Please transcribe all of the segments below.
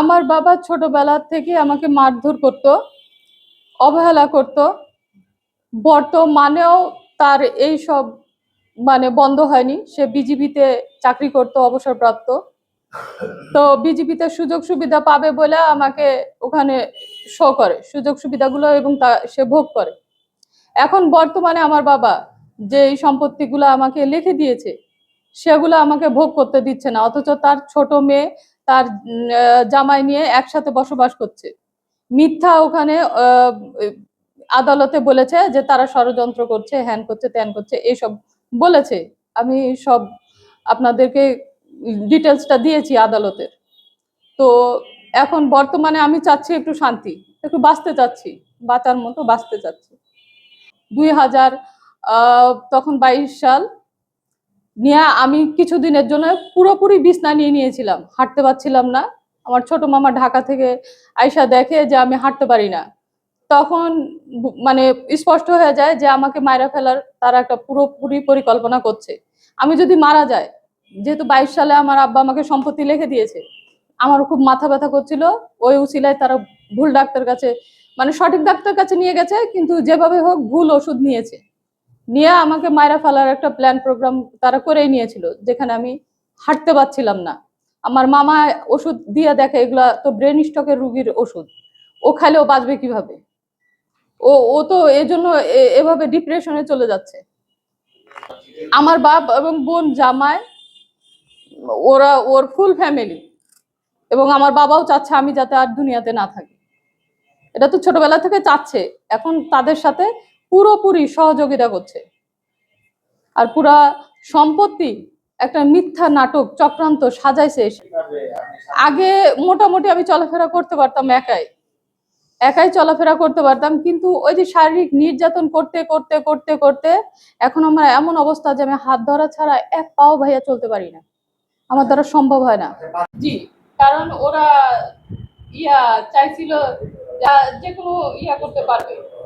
আমার বাবা ছোটবেলা থেকে আমাকে মারধর করত, অবহেলা করত। বর্তমানেও তার এই সব মানে বন্ধ হয়নি। সে বিজিবিতে চাকরি করত, অবসরপ্রাপ্ত। তো বিজিবিতে সুযোগ সুবিধা পাবে বলে আমাকে ওখানে শো করে। সুযোগ সুবিধাগুলো এবং তা সে ভোগ করে। এখন বর্তমানে আমার বাবা যে এই সম্পত্তিগুলো আমাকে লিখে দিয়েছে, সেগুলো আমাকে ভোগ করতে দিচ্ছে না। অথচ তার ছোট মেয়ে তার জামাই নিয়ে একসাথে বসবাস করছে। মিথ্যা ওখানে আদালতে বলেছে যে তারা ষড়যন্ত্র করছে, হ্যান করছে, ত্যান করছে এইসব বলেছে। আমি সব আপনাদেরকে ডিটেলসটা দিয়েছি আদালতের। তো এখন বর্তমানে আমি চাচ্ছি একটু শান্তি, একটু বাঁচতে চাচ্ছি, বাঁচার মতো বাঁচতে চাচ্ছি। দুই হাজার তখন বাইশ সাল নিয়ে আমি কিছুদিনের জন্য পুরোপুরি বিছনা নিয়ে নিয়েছিলাম। হাঁটতে পারছিলাম না। আমার ছোট মামা ঢাকা থেকে আয়সা দেখে যে আমি হাঁটতে পারি না। তখন মানে স্পষ্ট হয়ে যায় যে আমাকে মায়েরা ফেলার তারা একটা পুরোপুরি পরিকল্পনা করছে। আমি যদি মারা যায় যেহেতু বাইশ সালে আমার আব্বা আমাকে সম্পত্তি লিখে দিয়েছে, আমার খুব মাথা ব্যথা করছিল। ওই উসিলায় তারা ভুল ডাক্তার কাছে মানে সঠিক ডাক্তার কাছে নিয়ে গেছে, কিন্তু যেভাবে হোক ভুল ওষুধ নিয়েছে। নিয়ে আমাকে মায়েরা ফেলার একটা প্ল্যান প্রোগ্রাম তারা করেই নিয়েছিল, যেখানে আমি হাঁটতে পারছিলাম না। আমার মামা ওষুধ দিয়ে দেখে, এগুলা তো ব্রেন স্ট্রোকের রুগীর ওষুধ। ও খাইলেও বাঁচবে কীভাবে? ও ও তো এই জন্য এভাবে ডিপ্রেশনে চলে যাচ্ছে। আমার বাপ এবং বোন জামাই, ওরা ওর ফুল ফ্যামিলি এবং আমার বাবাও চাচ্ছে আমি যাতে আর দুনিয়াতে না থাকি। এটা তো ছোটবেলা থেকে চাচ্ছে। এখন তাদের সাথে পুরোপুরি সহযোগিতা করছে। আর পুরা সম্পত্তি একটা মিথ্যা নাটক চক্রান্ত সাজাইছে। আগে মোটামুটি আমি চলাফেরা করতে পারতাম একাই। একাই চলাফেরা করতে পারতাম, কিন্তু ওই যে শারীরিক নির্যাতন করতে করতে করতে করতে এখন আমার এমন অবস্থা যে আমি হাত ধরা ছাড়া এক পাও ভাইয়া চলতে পারি না। আমার দ্বারা সম্ভব হয় না। জি, কারণ ওরা ইয়া চাইছিল যা- কোনো ইয়া করতে পারবে।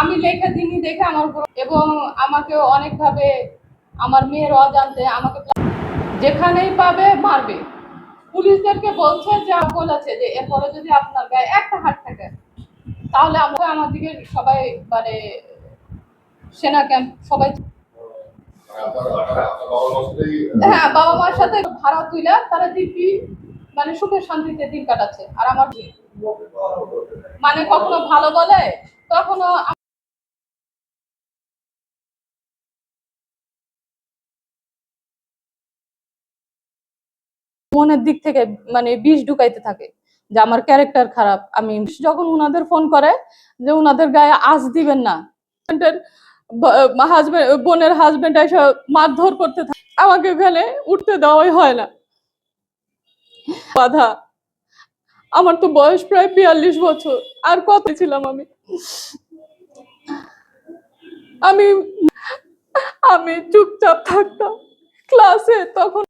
আমি লেখা দিনই দেখে আমার এবং আমাকে অনেকভাবে আমার মেয়ের অজান্তে আমাকে যেখানেই পাবে মারবে। পুলিশদেরকে বলছে যে বলেছে যে, এরপরে যদি আপনার গায়ে একটা হাত থাকে, তাহলে আমরা আমার দিকে সবাই মানে সেনা ক্যাম্প সবাই হ্যাঁ বাবা মার সাথে ভাড়া তুইলা, তারা দিব্যি মানে সুখে শান্তিতে দিন কাটাচ্ছে। আর আমার মানে কখনো ভালো বলে, কখনো মনের দিক থেকে মানে বিষ ঢুকাইতে থাকে যে আমার ক্যারেক্টার খারাপ। আমি যখন উনাদের ফোন করে যে উনাদের গায়ে আজ দিবেন না বোনের হাজবেন্ড এসে মারধর করতে থাকে। আমাকে ওখানে উঠতে দেওয়াই হয় না। বাধা। আমার তো বয়স প্রায় বিয়াল্লিশ বছর। আর কত ছিলাম আমি? আমি আমি চুপচাপ থাকতাম। ক্লাসে তখন